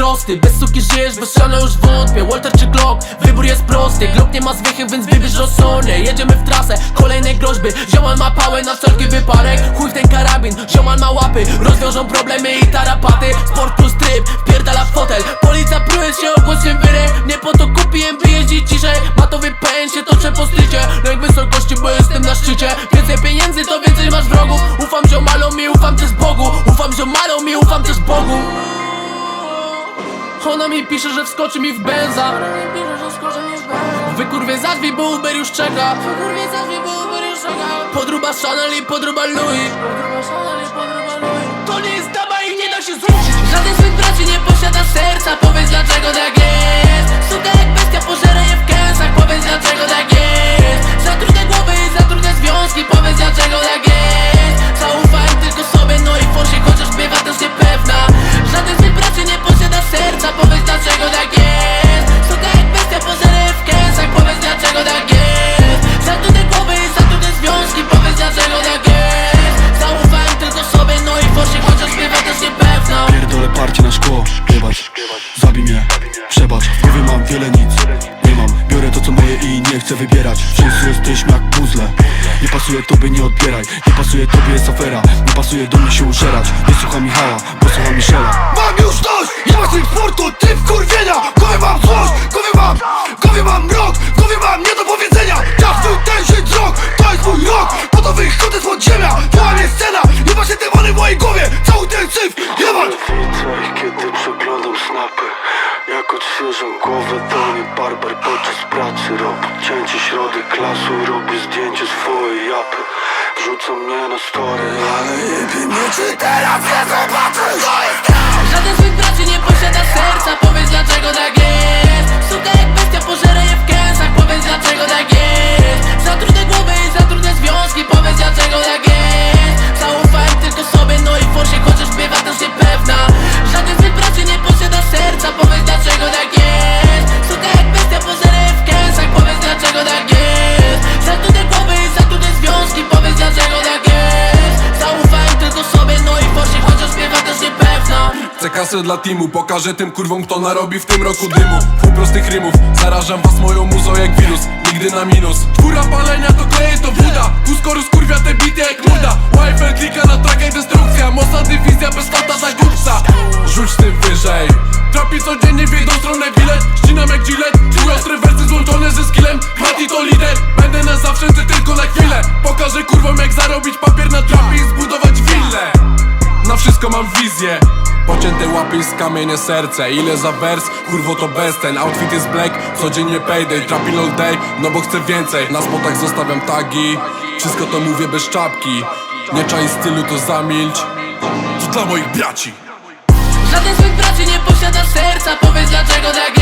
prosty Bez suki żyjesz, bez szana już wątpię. Walter czy Glock, wybór jest prosty. Glock nie ma zwychy, więc wybierz rozsądnie. Jedziemy w trasę, kolejne groźby. Ziomal ma pałę na wszelki wypadek. Chuj w ten karabin, ziomal ma łapy. Rozwiążą problemy i tarapaty. Sport plus tryb, pierdala w fotel. Policja pruje się o głos się wyry Nie po to kupiłem, by jeździć ciszej Matowy pęd się toczę po stycie No jak wysokości, bo jestem na szczycie. Więcej pieniędzy, to więcej masz wrogów. Ufam ziomalom i ufam też Bogu. Ufam ziomalom i ufam też Bogu ona mi pisze, że wskoczy mi w benza. Wykurwie zadzwi, bo Uber już czeka. Podruba Chanel i podruba Louis. To nie jest dama i nie da się zrzucić Żaden z braci nie posiada serca. Powiedz dlaczego tak jest. Suka jak bestia pożera je w kęsach Powiedz dlaczego tak jest. Zatrudne głowy i zatrudne związki. Powiedz dlaczego tak jest chcę wybierać. Wszyscy jesteśmy jak puzzle. Nie pasuje tobie, nie odbieraj. Nie pasuje tobie, jest afera. Nie pasuje do mnie się użerać. Nie słucha Michała, bo słucha Michela Mam już dość, Odświeżam głowę, to nie barber podczas pracy Robię cięcie środek lasu, robię zdjęcie swojej japy. Wrzucam mnie na story, ale jebie mnie czy teraz nie jest Żaden z tych kasę dla teamu, pokażę tym kurwom kto narobi w tym roku dymu. Pół prostych rymów, zarażam was moją muzą jak wirus. Nigdy na minus. Czwóra palenia to kleje to woda Kusko skurwia te bity jak muda. Wi-Fi klika na traka i destrukcja. Mocna dywizja bez fata za głupca. Rzuć tym wyżej. Trapi codziennie w jedną stronę bilet. Ścinam jak Gillette Czuję ostre wersy złączone ze skillem. Mati to lider. Będę na zawsze, chcę tylko na chwilę. Pokażę kurwom jak zarobić papier na trapie i zbudować willę. Na wszystko mam wizję Pocięte łapy i z kamienie serce Ile za wers? Kurwo to bez ten. Outfit jest black, codziennie payday. Trapping all day, no bo chcę więcej. Na spotach zostawiam tagi. Wszystko to mówię bez czapki. Nie czaj stylu to zamilcz. To dla moich braci. Żaden z tych braci nie posiada serca. Powiedz dlaczego tak